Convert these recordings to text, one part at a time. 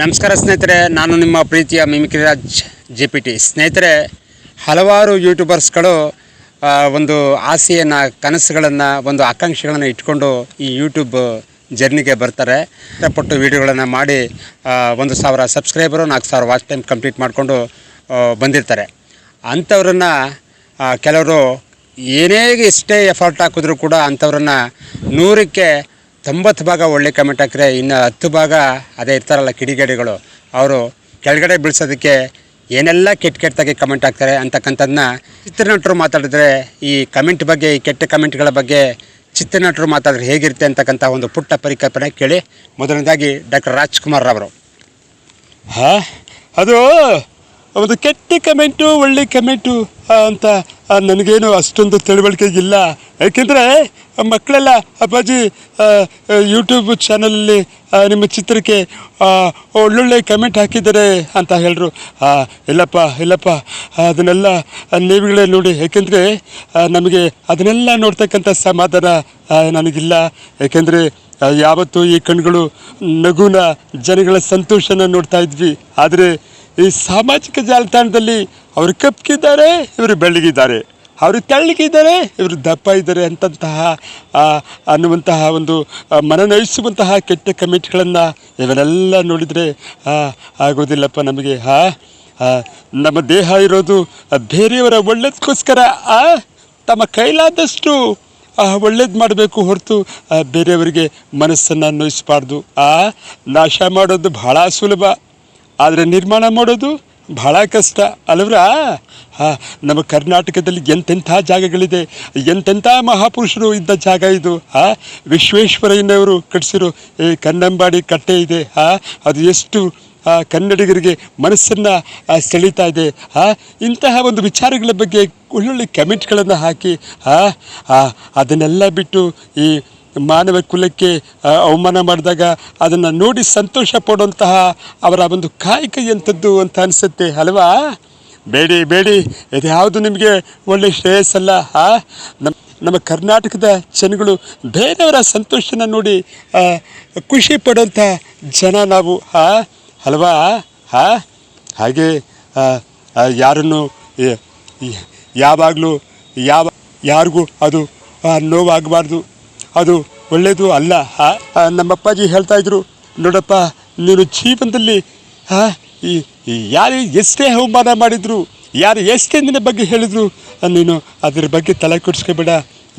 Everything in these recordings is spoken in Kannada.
ನಮಸ್ಕಾರ ಸ್ನೇಹಿತರೆ, ನಾನು ನಿಮ್ಮ ಪ್ರೀತಿಯ ಮಿಮಿಕ್ರಿರಾಜ್ ಜೆ ಪಿ ಟಿ. ಸ್ನೇಹಿತರೆ, ಹಲವಾರು ಯೂಟ್ಯೂಬರ್ಸ್ಗಳು ಒಂದು ಆಸೆಯನ್ನು, ಕನಸುಗಳನ್ನು, ಒಂದು ಆಕಾಂಕ್ಷೆಗಳನ್ನು ಇಟ್ಕೊಂಡು ಈ ಯೂಟ್ಯೂಬ್ ಜರ್ನಿಗೆ ಬರ್ತಾರೆ. ಇಷ್ಟಪಟ್ಟು ವೀಡಿಯೋಗಳನ್ನು ಮಾಡಿ ಒಂದು ಸಾವಿರ ಸಬ್ಸ್ಕ್ರೈಬರು, ನಾಲ್ಕು ಸಾವಿರ ವಾಚ್ ಟೈಮ್ ಕಂಪ್ಲೀಟ್ ಮಾಡಿಕೊಂಡು ಬಂದಿರ್ತಾರೆ. ಅಂಥವ್ರನ್ನ ಕೆಲವರು ಏನೇ ಎಷ್ಟೇ ಎಫರ್ಟ್ ಹಾಕಿದ್ರು ಕೂಡ ಅಂಥವ್ರನ್ನ ನೂರಕ್ಕೆ ತೊಂಬತ್ತು ಭಾಗ ಒಳ್ಳೆ ಕಮೆಂಟ್ ಹಾಕಿದ್ರೆ ಇನ್ನು ಹತ್ತು ಭಾಗ ಅದೇ ಇರ್ತಾರಲ್ಲ ಕಿಡಿಗೇಡಿಗಳು, ಅವರು ಕೆಳಗಡೆ ಬೀಳ್ಸೋದಕ್ಕೆ ಏನೆಲ್ಲ ಕೆಟ್ಟ ಕೆಟ್ಟದಾಗಿ ಕಮೆಂಟ್ ಹಾಕ್ತಾರೆ ಅಂತಕ್ಕಂಥದ್ದನ್ನ ಚಿತ್ರನಟರು ಮಾತಾಡಿದ್ರೆ ಈ ಕಮೆಂಟ್ ಬಗ್ಗೆ, ಈ ಕೆಟ್ಟ ಕಮೆಂಟ್ಗಳ ಬಗ್ಗೆ ಚಿತ್ರನಟರು ಮಾತಾಡಿದ್ರೆ ಹೇಗಿರುತ್ತೆ ಅಂತಕ್ಕಂಥ ಒಂದು ಪುಟ್ಟ ಪರಿಕಲ್ಪನೆ ಕೇಳಿ. ಮೊದಲನೇದಾಗಿ ಡಾಕ್ಟರ್ ರಾಜ್ಕುಮಾರ್ ಅವರು ಹಾ, ಅದು ಒಂದು ಕೆಟ್ಟ ಕಮೆಂಟು, ಒಳ್ಳೆ ಕಮೆಂಟು ಅಂತ ನನಗೇನು ಅಷ್ಟೊಂದು ತಿಳುವಳಿಕೆ ಇಲ್ಲ ಯಾಕೆಂದರೆ ಮಕ್ಕಳೆಲ್ಲ ಅಪ್ಪಾಜಿ ಯೂಟ್ಯೂಬ್ ಚಾನಲಲ್ಲಿ ನಿಮ್ಮ ಚಿತ್ರಕ್ಕೆ ಒಳ್ಳೊಳ್ಳೆ ಕಮೆಂಟ್ ಹಾಕಿದ್ದಾರೆ ಅಂತ ಹೇಳಿದ್ರು ಆ, ಇಲ್ಲಪ್ಪ ಇಲ್ಲಪ್ಪ ಅದನ್ನೆಲ್ಲ ನೀವುಗಳೇ ನೋಡಿ ಯಾಕೆಂದರೆ ನಮಗೆ ಅದನ್ನೆಲ್ಲ ನೋಡ್ತಕ್ಕಂಥ ಸಮಾಧಾನ ನನಗಿಲ್ಲ. ಏಕೆಂದರೆ ಯಾವತ್ತೂ ಈ ಕಣ್ಗಳು ನಗುನ ಜನಗಳ ಸಂತೋಷನ ನೋಡ್ತಾ ಇದ್ವಿ. ಆದರೆ ಈ ಸಾಮಾಜಿಕ ಜಾಲತಾಣದಲ್ಲಿ ಅವರು ಕಪ್ಪಗಿದ್ದಾರೆ ಇವರು ಬೆಳ್ಳಗಿದ್ದಾರೆ. ಅವರು ತೆಳ್ಳಗಿದ್ದಾರೆ ಇವರು ದಪ್ಪ ಇದ್ದಾರೆ ಅಂತಂತಹ ಅನ್ನುವಂತಹ ಒಂದು ಮನನೊಯಿಸುವಂತಹ ಕೆಟ್ಟ ಕಮೆಂಟ್ಗಳನ್ನು ಇವರೆಲ್ಲ ನೋಡಿದರೆ ಆಗೋದಿಲ್ಲಪ್ಪ ನಮಗೆ ಹಾ ನಮ್ಮ ದೇಹ ಇರೋದು ಬೇರೆಯವರ ಒಳ್ಳೇದಕ್ಕೋಸ್ಕರ ತಮ್ಮ ಕೈಲಾದಷ್ಟು ಒಳ್ಳೇದು ಮಾಡಬೇಕು ಹೊರತು ಬೇರೆಯವರಿಗೆ ಮನಸ್ಸನ್ನು ನೋಯಿಸಬಾರ್ದು. ಆ, ನಾಶ ಮಾಡೋದು ಬಹಳ ಸುಲಭ. ಆದರೆ ನಿರ್ಮಾಣ ಮಾಡೋದು ಬಹಳ ಕಷ್ಟ ಅಲ್ವ್ರಾ? ಹಾಂ, ನಮ್ಮ ಕರ್ನಾಟಕದಲ್ಲಿ ಎಂತೆಂಥ ಜಾಗಗಳಿದೆ, ಎಂತೆಂಥ ಮಹಾಪುರುಷರು ಇದ್ದ ಜಾಗ ಇದು ಆ ವಿಶ್ವೇಶ್ವರಯ್ಯನವರು ಕಟ್ಟಿಸಿರೋ ಈ ಕನ್ನಂಬಾಡಿ ಕಟ್ಟೆ ಇದೆ ಆ ಅದು ಎಷ್ಟು ಕನ್ನಡಿಗರಿಗೆ ಮನಸ್ಸನ್ನು ಸೆಳೀತಾ ಇದೆ ಇಂತಹ ಒಂದು ವಿಚಾರಗಳ ಬಗ್ಗೆ ಒಳ್ಳೊಳ್ಳೆ ಕಮೆಂಟ್ಗಳನ್ನು ಹಾಕಿ ಅದನ್ನೆಲ್ಲ ಬಿಟ್ಟು ಈ ಮಾನವ ಕುಲಕ್ಕೆ ಅವಮಾನ ಮಾಡಿದಾಗ ಅದನ್ನು ನೋಡಿ ಸಂತೋಷ ಪಡುವಂತಹ ಅವರ ಒಂದು ಕಾಯಕ ಎಂಥದ್ದು ಅಂತ ಅನಿಸುತ್ತೆ, ಅಲ್ವಾ? ಬೇಡಿ ಬೇಡಿ ಇದು ಯಾವುದು ನಿಮಗೆ ಒಳ್ಳೆ ಶ್ರೇಯಸ್ಸಲ್ಲ ಆ? ನಮ್ಮ ನಮ್ಮ ಕರ್ನಾಟಕದ ಜನಗಳು ಬೇರೆಯವರ ಸಂತೋಷನ ನೋಡಿ ಖುಷಿ ಪಡುವಂಥ ಜನ ನಾವು ಹಾ ಅಲ್ವಾ? ಹಾ ಹಾಗೆ ಯಾರನ್ನು ಯಾವಾಗಲೂ, ಯಾವ, ಯಾರಿಗೂ ಅದು ನೋವಾಗಬಾರ್ದು. ಅದು ಒಳ್ಳೆಯದು ಅಲ್ಲ ನಮ್ಮಪ್ಪಾಜಿ ಹೇಳ್ತಾ ಇದ್ರು, ನೋಡಪ್ಪ, ನೀನು ಜೀವನದಲ್ಲಿ ಯಾರು ಎಷ್ಟೇ ಅವಮಾನ ಮಾಡಿದ್ರು, ಯಾರು ಎಷ್ಟೇ ನಿನ್ನ ಬಗ್ಗೆ ಹೇಳಿದ್ರು, ನೀನು ಅದ್ರ ಬಗ್ಗೆ ತಲೆ ಕೊಡಿಸ್ಕೋಬೇಡ.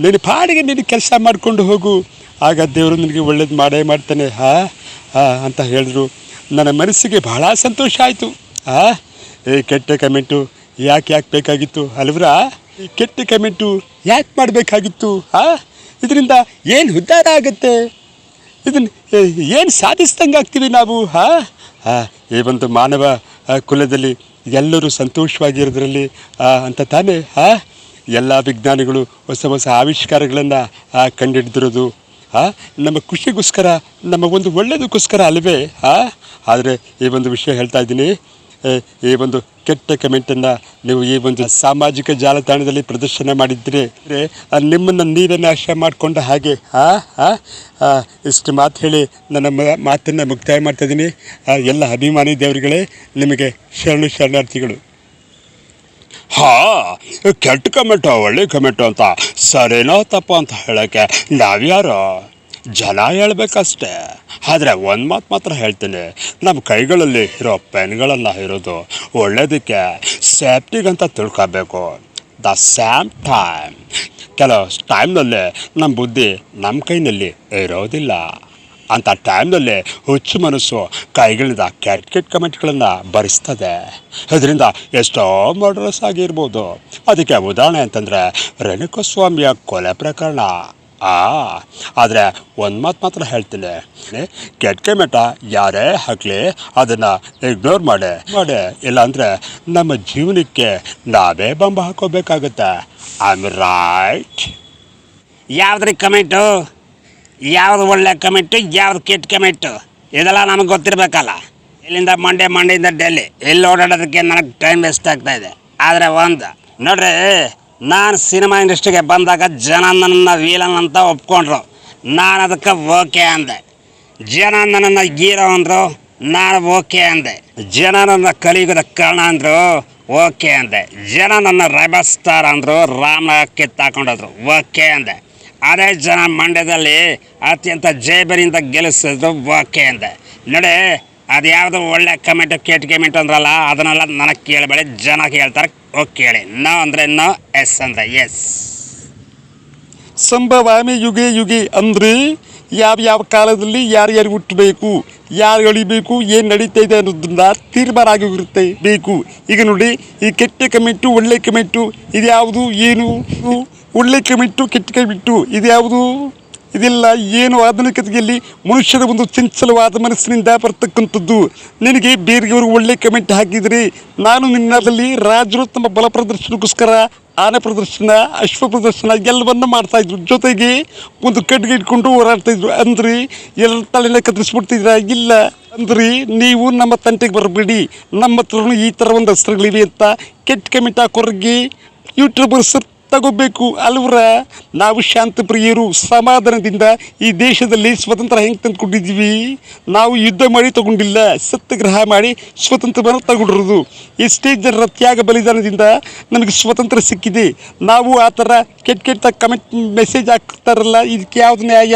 ನೀನು ಪಾಡಿಗೆ ನೀನು ಕೆಲಸ ಮಾಡಿಕೊಂಡು ಹೋಗು. ಆಗ ದೇವರು ನಿನಗೆ ಒಳ್ಳೇದು ಮಾಡೇ ಮಾಡ್ತಾನೆ, ಹಾ ಹಾ, ಅಂತ ಹೇಳಿದ್ರು. ನನ್ನ ಮನಸ್ಸಿಗೆ ಬಹಳ ಸಂತೋಷ ಆಯಿತು ಆ ಏ, ಕೆಟ್ಟ ಕಮೆಂಟು ಯಾಕೆ ಯಾಕೆ ಬೇಕಾಗಿತ್ತು, ಅಲ್ವರ? ಈ ಕೆಟ್ಟ ಕಮೆಂಟು ಯಾಕೆ ಮಾಡಬೇಕಾಗಿತ್ತು ಆ ಇದರಿಂದ ಏನು ಉದ್ಧಾರ ಆಗುತ್ತೆ? ಇದನ್ನು ಏನು ಸಾಧಿಸ್ದಂಗೆ ಆಗ್ತೀವಿ ನಾವು, ಹಾ? ಹಾಂ, ಈ ಒಂದು ಮಾನವ ಕುಲದಲ್ಲಿ ಎಲ್ಲರೂ ಸಂತೋಷವಾಗಿರೋದ್ರಲ್ಲಿ ಅಂತ ತಾನೇ, ಹಾ? ಎಲ್ಲ ವಿಜ್ಞಾನಿಗಳು ಹೊಸ ಹೊಸ ಆವಿಷ್ಕಾರಗಳನ್ನು ಕಂಡುಹಿಡಿದಿರೋದು ಹಾಂ? ನಮ್ಮ ಖುಷಿಗೋಸ್ಕರ ನಮ್ಮ ಒಂದು ಒಳ್ಳೆಯದಕ್ಕೋಸ್ಕರ ಅಲ್ವೇ ಹಾಂ? ಆದರೆ ಈ ಒಂದು ವಿಷಯ ಹೇಳ್ತಾ ಇದ್ದೀನಿ ಈ ಒಂದು ಕೆಟ್ಟ ಕಮೆಂಟನ್ನು ನೀವು ಈ ಒಂದು ಸಾಮಾಜಿಕ ಜಾಲತಾಣದಲ್ಲಿ ಪ್ರದರ್ಶನ ಆ, ನಿಮ್ಮನ್ನು ನೀರನ್ನು ಆಶ್ರಯ ಮಾಡಿಕೊಂಡ ಹಾಗೆ ಆ ಇಷ್ಟು ಮಾತು ಹೇಳಿ ನನ್ನ ಮಾತನ್ನು ಮುಕ್ತಾಯ ಮಾಡ್ತಾ ಇದ್ದೀನಿ. ಎಲ್ಲ ಅಭಿಮಾನಿ ದೇವರುಗಳೇ ನಿಮಗೆ ಶರಣು ಶರಣಾರ್ಥಿಗಳು. ಹಾ ಕೆಟ್ಟ ಕಮೆಂಟು ಒಳ್ಳೆ ಕಮೆಂಟು ಅಂತ ಸರಿನೋ ತಪ್ಪು ಅಂತ ಹೇಳೋಕ್ಕೆ ನಾವ್ಯಾರು? ಜನ ಹೇಳ್ಬೇಕಷ್ಟೇ. ಆದರೆ ಒಂದು ಮಾತು ಮಾತ್ರ ಹೇಳ್ತೀನಿ. ನಮ್ಮ ಕೈಗಳಲ್ಲಿ ಇರೋ ಪೆನ್ಗಳನ್ನು ಇರೋದು ಒಳ್ಳೇದಕ್ಕೆ ಸೇಫ್ಟಿಗಂತ ತಿಳ್ಕೊಬೇಕು. The same time. ಕೆಲವು ಟೈಮ್ನಲ್ಲಿ ನಮ್ಮ ಬುದ್ಧಿ ನಮ್ಮ ಕೈನಲ್ಲಿ ಇರೋದಿಲ್ಲ. ಅಂಥ ಟೈಮ್ನಲ್ಲಿ ಹುಚ್ಚು ಮನಸ್ಸು ಕೈಗಳಿಂದ ಕೆಟ್ಟ ಕೆಟ್ಟ ಕಮೆಂಟ್ಗಳನ್ನು ಭರಿಸ್ತದೆ ಇದರಿಂದ ಎಷ್ಟೋ ಮರ್ಡರಸ್ ಆಗಿರ್ಬೋದು. ಅದಕ್ಕೆ ಉದಾಹರಣೆ ಅಂತಂದರೆ ರೇಣುಕಸ್ವಾಮಿಯ ಕೊಲೆ ಪ್ರಕರಣ. ಆ, ಆದರೆ ಒಂದು ಮಾತು ಮಾತ್ರ ಹೇಳ್ತೀನಿ. ಕೆಟ್ಟ ಕಮೆಂಟ ಯಾರೇ ಹಾಕಲಿ ಅದನ್ನು ಇಗ್ನೋರ್ ಮಾಡಿ. ಮಾಡಿ, ಇಲ್ಲಾಂದರೆ ನಮ್ಮ ಜೀವನಕ್ಕೆ ನಾವೇ ಬಂಬ ಹಾಕೋಬೇಕಾಗುತ್ತೆ. ಆಮ್ ರೈಟ್ ಯಾವ್ದ್ರಿ ಕಮೆಂಟು ಯಾವ್ದು ಒಳ್ಳೆ ಕಮೆಂಟು ಯಾವ್ದು ಕೆಟ್ಟ ಕಮೆಂಟು ಇದೆಲ್ಲ ನಮಗೆ ಗೊತ್ತಿರಬೇಕಲ್ಲ. ಇಲ್ಲಿಂದ ಮಂಡೆ ಮಂಡೆಯಿಂದ ಡೆಲ್ಲಿ ಇಲ್ಲಿ ಓಡಾಡೋದಕ್ಕೆ ನನಗೆ ಟೈಮ್ ವೇಸ್ಟ್ ಆಗ್ತಾ ಇದೆ. ಆದರೆ ಒಂದು, ನೋಡ್ರಿ ನಾನು ಸಿನಿಮಾ ಇಂಡಸ್ಟ್ರಿಗೆ ಬಂದಾಗ ಜನ ನನ್ನ ವೀಲನ್ ಅಂತ ಒಪ್ಕೊಂಡ್ರು. ನಾನು ಅದಕ್ಕೆ ಓಕೆ ಅಂದೆ. ಜನ ನನ್ನನ್ನು ಗೀರೋ ಅಂದರು, ನಾನು ಓಕೆ ಅಂದೆ. ಜನ ನನ್ನ ಕಲಿಯುಗದ ಕರ್ಣ ಅಂದರು, ಓಕೆ ಅಂದೆ. ಜನ ನನ್ನ ರೆಬಲ್ ಸ್ಟಾರ್ ಅಂದರು ರಾಮ ಕಿತ್ತಾಕೊಂಡೋದ್ರು ಓಕೆ ಅಂದೆ. ಅದೇ ಜನ ಮಂಡ್ಯದಲ್ಲಿ ಅತ್ಯಂತ ಜೇಬರಿಂದ ಗೆಲ್ಲಿಸಿದ್ರು, ಓಕೆ ಅಂದೆ. ನೋಡಿ ಅದ್ಯಾವುದು ಒಳ್ಳೆ ಕಮೆಂಟ್ ಕೆಟ್ಟ ಕಮೆಂಟ್ ಅಂದ್ರಲ್ಲ, ಅದನ್ನೆಲ್ಲ ನನಗೆ ಕೇಳಬೇಡಿ, ಜನ ಕೇಳ್ತಾರೆ ಓಕೆ ಕೇಳಿ. ನೋ ಅಂದರೆ ನೋ, ಎಸ್ ಅಂದರೆ ಎಸ್. ಸಂಭವಾಮಿ ಯುಗೆ ಯುಗೆ ಅಂದರೆ, ಯಾವ ಯಾವ ಕಾಲದಲ್ಲಿ ಯಾರ್ಯಾರು ಹುಟ್ಟಬೇಕು ಯಾರು ಎಳಿಬೇಕು, ಏನು ನಡೀತಾ ಇದೆ ಅನ್ನೋದ್ರಿಂದ ತೀರ್ಮಾನ ಆಗಿರುತ್ತೆ ಬೇಕು. ಈಗ ನೋಡಿ, ಈ ಕೆಟ್ಟ ಕಮೆಂಟು ಒಳ್ಳೆ ಕಮೆಂಟು ಇದ್ಯಾವುದು, ಏನು? ಒಳ್ಳೆ ಕಮೆಂಟು ಕೆಟ್ಟ ಕಮೆಂಟು ಇದ್ಯಾವುದು? ಇದೆಲ್ಲ ಏನು ಆಧುನಿಕತೆಯಲ್ಲಿ ಮನುಷ್ಯರ ಒಂದು ಚಂಚಲವಾದ ಮನಸ್ಸಿನಿಂದ ಬರ್ತಕ್ಕಂಥದ್ದು. ನಿನಗೆ ಬೇರೆಯವರು ಒಳ್ಳೆ ಕಮೆಂಟ್ ಹಾಕಿದರೆ ನಾನು ನಿನ್ನದಲ್ಲಿ ರಾಜರು ತಮ್ಮ ಬಲ ಪ್ರದರ್ಶನಕ್ಕೋಸ್ಕರ, ಆನೆ ಪ್ರದರ್ಶನ, ಅಶ್ವ ಪ್ರದರ್ಶನ ಎಲ್ಲವನ್ನು ಮಾಡ್ತಾ ಇದ್ರು. ಜೊತೆಗೆ ಒಂದು ಕಡ್ಗೆ ಇಟ್ಕೊಂಡು ಓಡಾಡ್ತಾ ಇದ್ರು. ಅಂದ್ರೆ ಎಲ್ಲ ತಲೆನ ಕತ್ತರಿಸ್ಬಿಡ್ತಿದ್ರ? ಇಲ್ಲ. ಅಂದ್ರೆ ನೀವು ನಮ್ಮ ತಂಟೆಗೆ ಬರಬೇಡಿ. ನಮ್ಮ ಹತ್ರನೂ ಈ ಥರ ಒಂದು ಅಸ್ತ್ರಗಳಿವೆ ಅಂತ ಕೆಟ್ಟ ಕಮೆಂಟ್ ಹಾಕೋರಿಗೆ ಯೂಟ್ಯೂಬರ್ಸ್ ತಗೋಬೇಕು. ಅಲ್ವರ, ನಾವು ಶಾಂತ ಪ್ರಿಯರು, ಸಮಾಧಾನದಿಂದ ಈ ದೇಶದಲ್ಲಿ ಸ್ವತಂತ್ರ ಹೆಂಗೆ ತಂದುಕೊಂಡಿದ್ದೀವಿ ನಾವು ಯುದ್ಧ ಮಾಡಿ ತಗೊಂಡಿಲ್ಲ, ಸತ್ಯಾಗ್ರಹ ಮಾಡಿ ಸ್ವತಂತ್ರವನ್ನು ತಗೊಂಡಿರೋದು. ಎಷ್ಟೇ ಜನರ ತ್ಯಾಗ ಬಲಿದಾನದಿಂದ ನಮಗೆ ಸ್ವತಂತ್ರ ಸಿಕ್ಕಿದೆ. ನಾವು ಆ ಥರ ಕೆಟ್ಟ ಕೆಟ್ಟ ಕಮೆಂಟ್ ಮೆಸೇಜ್ ಹಾಕ್ತಾರಲ್ಲ, ಇದಕ್ಕೆ ಯಾವುದು ನ್ಯಾಯ.